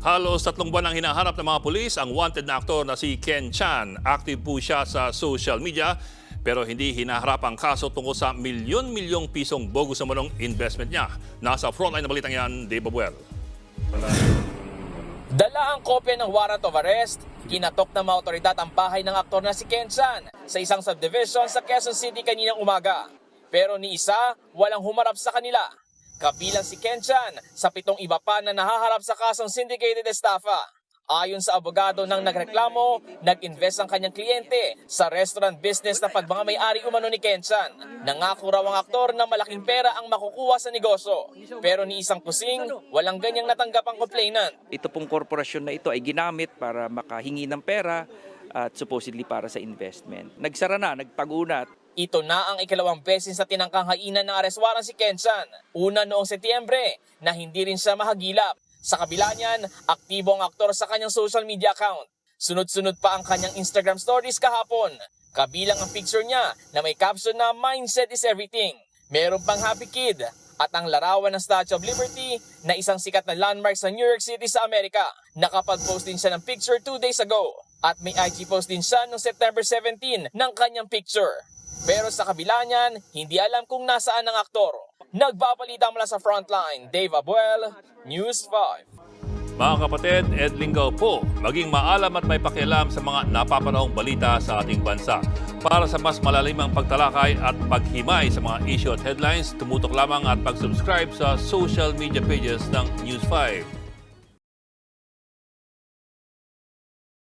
Halos tatlong buwan ang hinahanap ng mga pulis ang wanted na aktor na si Ken Chan. Active po siya sa social media pero hindi hinaharap ang kaso tungkol sa milyon-milyong pisong bogus naman ng investment niya. Nasa frontline na balitang yan, Dave Abuel. Dala ang kopya ng warrant of arrest, kinatok ng mga otoridad ang bahay ng aktor na si Ken Chan sa isang subdivision sa Quezon City kaninang umaga. Pero ni isa, walang humarap sa kanila. Kabilang si Ken Chan sa pitong iba pa na nahaharap sa kasong syndicated estafa. Ayon sa abogado ng nagreklamo, nag-invest ang kanyang kliyente sa restaurant business na pagmamayari umano ni Ken Chan. Nangako raw ang aktor na malaking pera ang makukuha sa negosyo. Pero ni isang pusing, walang ganyang natanggap ang complainant. ito pong korporasyon na ito ay ginamit para makahingi ng pera at supposedly para sa investment. Nagsara na, nagpagunat. Ito na ang ikalawang beses na tinangkang hainan ng arrest warrant si Kenchan. Una noong Setyembre na hindi rin siya mahagilap. Sa kabila niyan, aktibo ang aktor sa kanyang social media account. Sunod-sunod pa ang kanyang Instagram stories kahapon. Kabilang ang picture niya na may caption na Mindset is everything. Meron pang Happy Kid at ang larawan ng Statue of Liberty na isang sikat na landmark sa New York City sa Amerika. Nakapag-post din siya ng picture two days ago. At may IG post din siya noong September 17 ng kanyang picture. Pero sa kabila niyan, hindi alam kung nasaan ang aktor. Nagbabalita mula sa frontline, Dave Abuel, News 5. Mga kapatid, Ed Lingaw po, maging maalam at may pakialam sa mga napapanahong balita sa ating bansa. Para sa mas malalimang pagtalakay at paghimay sa mga issue at headlines, tumutok lamang at pag-subscribe sa social media pages ng News 5.